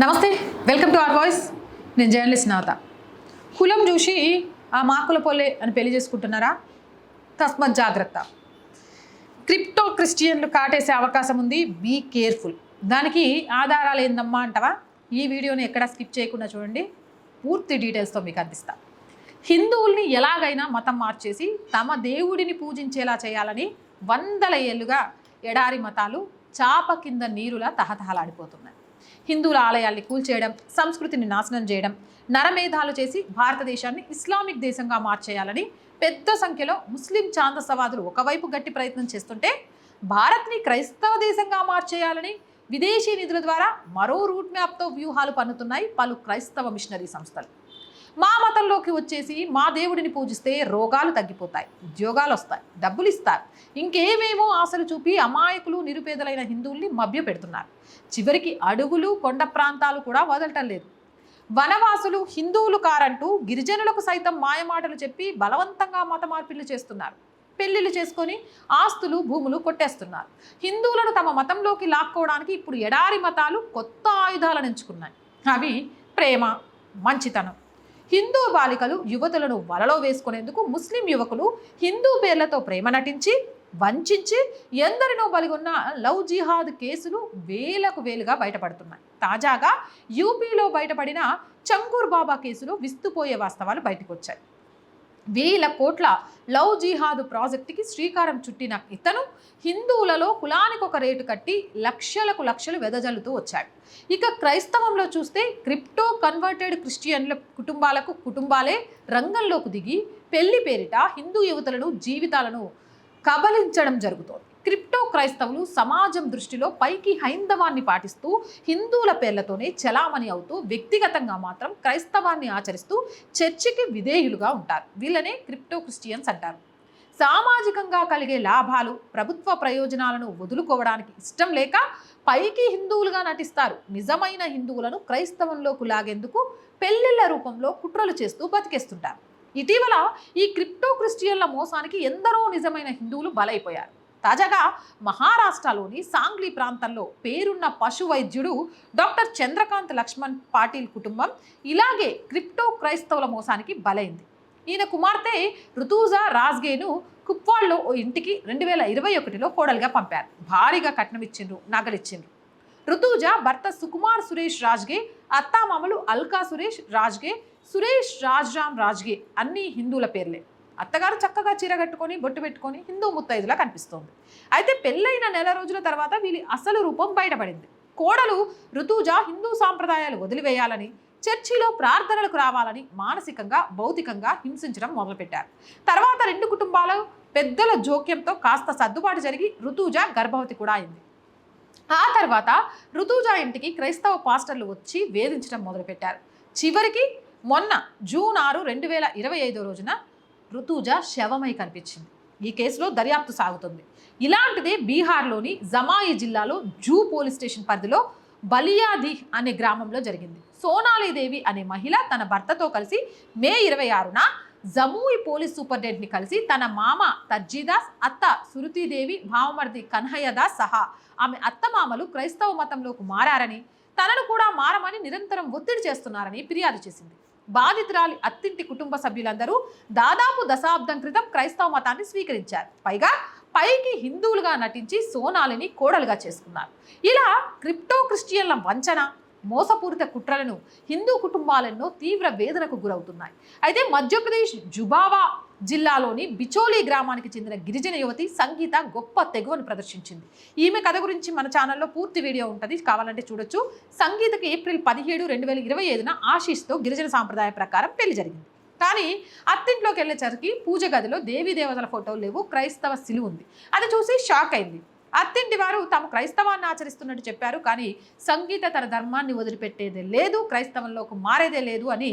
నమస్తే welcome to our voice. నేను journalist Navata. కులం చూసి ఆ మాకుల పొలే పోలే అని పెళ్ళి చేసుకుంటున్నారా? తస్మత్ జాగ్రత్త. క్రిప్టో క్రిస్టియన్లు కాటేసే అవకాశం ఉంది. Be careful. దానికి ఆధారాలు ఏందమ్మా అంటవా? ఈ వీడియోని ఎక్కడ స్కిప్ చేయకుండా చూడండి. పూర్తి డీటెయిల్స్తో మీకు అందిస్తా. హిందువుల్ని ఎలాగైనా మతం మార్చేసి తమ దేవుడిని పూజించేలా చేయాలని వందల ఏళ్ళుగా ఎడారి మతాలు చాప కింద నీరులా తహతహలాడిపోతున్నాయి. హిందువుల ఆలయాల్ని కూల్చేయడం సంస్కృతిని నాశనం చేయడం నరమేధాలు చేసి భారతదేశాన్ని ఇస్లామిక్ దేశంగా మార్చేయాలని పెద్ద సంఖ్యలో ముస్లిం ఛాందసవాదులు ఒకవైపు గట్టి ప్రయత్నం చేస్తుంటే భారత్ని క్రైస్తవ దేశంగా మార్చేయాలని విదేశీ నిధుల ద్వారా మరో రూట్ మ్యాప్తో వ్యూహాలు పన్నుతున్నాయి పలు క్రైస్తవ మిషనరీ సంస్థలు. మా మతంలోకి వచ్చేసి మా దేవుడిని పూజిస్తే రోగాలు తగ్గిపోతాయి ఉద్యోగాలు వస్తాయి డబ్బులు ఇస్తారు. ఇంకేమేమో ఆశలు చూపి అమాయకులు నిరుపేదలైన హిందువుల్ని మభ్య పెడుతున్నారు చివరికి అడవులు కొండ ప్రాంతాలు కూడా వదలటం లేదు. వనవాసులు హిందువులు కారంటూ గిరిజనులకు సైతం మాయమాటలు చెప్పి బలవంతంగా మత మార్పిళ్ళు చేస్తున్నారు. పెళ్ళిళ్ళు చేసుకొని ఆస్తులు భూములు కొట్టేస్తున్నారు. హిందువులను తమ మతంలోకి లాక్కోవడానికి ఇప్పుడు ఎడారి మతాలు కొత్త ఆయుధాలను ఎంచుకున్నాయి. అవి ప్రేమ మంచితనం హిందూ బాలికలు యువతులను వలలో వేసుకునేందుకు ముస్లిం యువకులు హిందూ పేర్లతో ప్రేమ నటించి వంచించి ఎందరినో బలిగొన్న లవ్ జిహాద్ కేసులు వేలకు వేలుగా బయటపడుతున్నాయి. తాజాగా యూపీలో బయటపడిన చంగూర్ బాబా కేసులో విస్తుపోయే వాస్తవాలు బయటకు వచ్చాయి వేల కోట్ల లవ్ జిహాదు ప్రాజెక్టుకి శ్రీకారం చుట్టిన ఇతను హిందువులలో కులానికి ఒక రేటు కట్టి లక్షలకు లక్షలు వెదజల్లుతూ వచ్చాడు. ఇక క్రైస్తవంలో చూస్తే క్రిప్టో కన్వర్టెడ్ క్రిస్టియన్ల కుటుంబాలకు కుటుంబాలే రంగంలోకి దిగి పెళ్ళి పేరిట హిందూ యువతలను జీవితాలను కబలించడం జరుగుతోంది. క్రిప్టో క్రైస్తవులు సమాజం దృష్టిలో పైకి హైందవాన్ని పాటిస్తూ హిందువుల పేర్లతోనే చలామణి అవుతూ వ్యక్తిగతంగా మాత్రం క్రైస్తవాన్ని ఆచరిస్తూ చర్చికి విధేయులుగా ఉంటారు. వీళ్ళనే క్రిప్టో క్రిస్టియన్స్ అంటారు. సామాజికంగా కలిగే లాభాలు ప్రభుత్వ ప్రయోజనాలను వదులుకోవడానికి ఇష్టం లేక పైకి హిందువులుగా నటిస్తారు. నిజమైన హిందువులను క్రైస్తవంలోకి లాగేందుకు పెళ్ళిళ్ళ రూపంలో కుట్రలు చేస్తూ బతికేస్తుంటారు. ఇటీవల ఈ క్రిప్టో క్రిస్టియన్ల మోసానికి ఎందరో నిజమైన హిందువులు బలైపోయారు. తాజాగా మహారాష్ట్రలోని సాంగ్లీ ప్రాంతంలో పేరున్న పశు వైద్యుడు డాక్టర్ చంద్రకాంత్ లక్ష్మణ్ పాటిల్ కుటుంబం ఇలాగే క్రిప్టో క్రైస్తవుల మోసానికి బలైంది. ఈయన కుమార్తె రుతుజా రాజ్గేను కుప్వాడ్లో ఓ ఇంటికి రెండు వేల ఇరవై ఒకటిలో కోడలుగా పంపారు. భారీగా కట్నం ఇచ్చిండ్రు నగలిచ్చిండ్రు రుతుజా భర్త సుకుమార్ సురేష్ రాజ్గే అత్తామామలు అల్కా సురేష్ రాజ్గే సురేష్ రాజ్రామ్ రాజ్గే అన్ని హిందువుల పేర్లే. అత్తగారు చక్కగా చీర కట్టుకొని బొట్టు పెట్టుకొని హిందూ ముత్తైదులా కనిపిస్తోంది. అయితే పెళ్ళైన నెల రోజుల తర్వాత వీళ్ళ అసలు రూపం బయటపడింది. కోడలు ఋతూజ హిందూ సాంప్రదాయాలు వదిలివేయాలని చర్చిలో ప్రార్థనలకు రావాలని మానసికంగా భౌతికంగా హింసించడం మొదలుపెట్టారు. తర్వాత రెండు కుటుంబాలు పెద్దల జోక్యంతో కాస్త సర్దుబాటు జరిగి ఋతుజ గర్భవతి కూడా అయింది. ఆ తర్వాత ఋతుజ ఇంటికి క్రైస్తవ పాస్టర్లు వచ్చి వేధించడం మొదలుపెట్టారు. చివరికి మొన్న జూన్ ఆరు రెండు వేల ఇరవై ఐదో రోజున ఋతుజ శవమై కనిపించింది. ఈ కేసులో దర్యాప్తు సాగుతుంది. ఇలాంటిదే బీహార్లోని జమాయి జిల్లాలో జూ పోలీస్ స్టేషన్ పరిధిలో బలియాది అనే గ్రామంలో జరిగింది. సోనాలీదేవి అనే మహిళ తన భర్తతో కలిసి మే ఇరవై ఆరున జమూయి పోలీస్ సూపరింటెండెంట్ని కలిసి తన మామ తర్జీదాస్ అత్త సురుతీదేవి భావమర్ది కన్హయ్యదాస్ సహా ఆమె అత్తమామలు క్రైస్తవ మతంలోకి మారారని తనను కూడా మారమని నిరంతరం ఒత్తిడి చేస్తున్నారని ఫిర్యాదు చేసింది. బాధితురాలి అత్తింటి కుటుంబ సభ్యులందరూ దాదాపు దశాబ్దం క్రితం క్రైస్తవ మతాన్ని స్వీకరించారు. పైగా పైకి హిందువులుగా నటించి సోనాలిని కోడలుగా చేసుకున్నారు. ఇలా క్రిప్టో క్రిస్టియన్ల వంచన మోసపూరిత కుట్రలను హిందూ కుటుంబాలన్నో తీవ్ర వేదనకు గురవుతున్నాయి. అయితే మధ్యప్రదేశ్ జుబావా జిల్లాలోని బిచోలి గ్రామానికి చెందిన గిరిజన యువతి సంగీత గొప్ప తెగువను ప్రదర్శించింది. ఈమె కథ గురించి మన ఛానల్లో పూర్తి వీడియో ఉంటుంది. కావాలంటే చూడొచ్చు. సంగీతకి ఏప్రిల్ పదిహేడు రెండు వేల ఇరవై ఐదున ఆశీస్తో గిరిజన సాంప్రదాయ ప్రకారం పెళ్ళి జరిగింది. కానీ అత్తింట్లోకి వెళ్ళేసరికి పూజ గదిలో దేవీ దేవతల ఫోటోలు లేవు. క్రైస్తవ సిలువ ఉంది. అది చూసి షాక్ అయింది. అత్తింటి వారు తాము క్రైస్తవాన్ని ఆచరిస్తున్నట్టు చెప్పారు. కానీ సంగీత తన ధర్మాన్ని వదిలిపెట్టేదే లేదు క్రైస్తవంలోకి మారేదే లేదు అని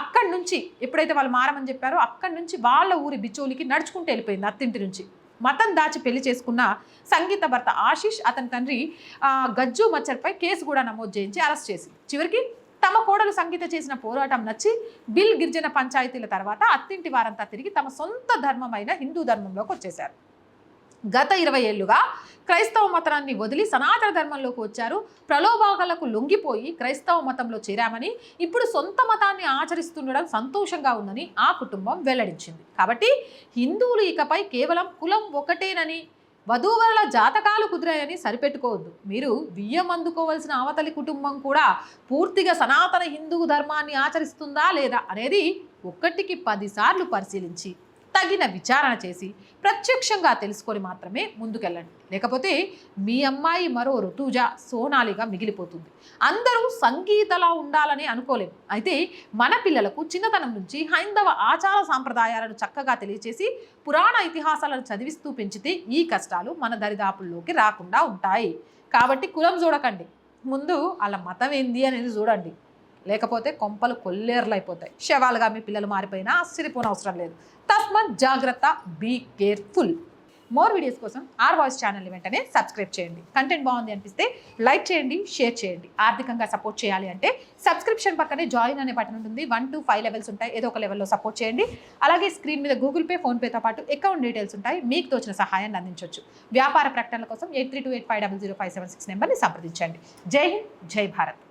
అక్కడి నుంచి ఎప్పుడైతే వాళ్ళు మారమని చెప్పారో అక్కడి నుంచి వాళ్ళ ఊరి బిచోలికి నడుచుకుంటూ వెళ్ళిపోయింది అత్తింటి నుంచి. మతం దాచి పెళ్ళి చేసుకున్న సంగీత భర్త ఆశీష్ అతని తండ్రి గజ్జు మచ్చర్పై కేసు కూడా నమోదు చేయించి అరెస్ట్ చేసింది. చివరికి తమ కోడలు సంగీత చేసిన పోరాటం నచ్చి బిల్ గిరిజన పంచాయతీల తర్వాత అత్తింటి వారంతా తిరిగి తమ సొంత ధర్మమైన హిందూ ధర్మంలోకి వచ్చేశారు. గత ఇరవై ఏళ్ళుగా క్రైస్తవ మతాన్ని వదిలి సనాతన ధర్మంలోకి వచ్చారు. ప్రలోభాలకు లొంగిపోయి క్రైస్తవ మతంలో చేరామని ఇప్పుడు సొంత మతాన్ని ఆచరిస్తుండడం సంతోషంగా ఉందని ఆ కుటుంబం వెల్లడించింది. కాబట్టి హిందువులు ఇకపై కేవలం కులం ఒకటేనని వధూవరుల జాతకాలు కుదిరాయని సరిపెట్టుకోవద్దు. మీరు బియ్యం అందుకోవలసిన అవతలి కుటుంబం కూడా పూర్తిగా సనాతన హిందూ ధర్మాన్ని ఆచరిస్తుందా లేదా అనేది ఒక్కటికి పదిసార్లు పరిశీలించి తగిన విచారణ చేసి ప్రత్యక్షంగా తెలుసుకొని మాత్రమే ముందుకెళ్ళండి. లేకపోతే మీ అమ్మాయి మరో ఋతుజ సోనాలిగా మిగిలిపోతుంది. అందరూ సంగీతలా ఉండాలని అనుకోలేము. అయితే మన పిల్లలకు చిన్నతనం నుంచి హైందవ ఆచార సాంప్రదాయాలను చక్కగా తెలియచేసి పురాణ ఇతిహాసాలను చదివిస్తూ పెంచితే ఈ కష్టాలు మన దరిదాపుల్లోకి రాకుండా ఉంటాయి. కాబట్టి కులం చూడకండి. ముందు వాళ్ళ మతం ఏంది అనేది చూడండి. లేకపోతే కొంపలు కొల్లేర్లు అయిపోతాయి శవాలుగా మీ పిల్లలు మారిపోయినా ఆశ్చర్యపోనవసరం లేదు. తస్మత్ జాగ్రత్త బీ కేర్ఫుల్. మోర్ వీడియోస్ కోసం ఆర్ వాయిస్ ఛానల్ని వెంటనే సబ్స్క్రైబ్ చేయండి. కంటెంట్ బాగుంది అనిపిస్తే లైక్ చేయండి షేర్ చేయండి. ఆర్థికంగా సపోర్ట్ చేయాలి అంటే సబ్స్క్రిప్షన్ పక్కనే జాయిన్ అనే బటన్ ఉంటుంది. వన్ టు ఫైవ్ లెవెల్స్ ఉంటాయి. ఏదో ఒక లెవెల్లో సపోర్ట్ చేయండి. అలాగే స్క్రీన్ మీద గూగుల్ పే ఫోన్పేతో పాటు అకౌంట్ డీటెయిల్స్ ఉంటాయి. మీకు తోచిన సహాయాన్ని అందించవచ్చు వ్యాపార ప్రకటనల కోసం eight three two eight five double zero five seven six నెంబర్ని సంప్రదించండి. జై హింద్ జై భారత్.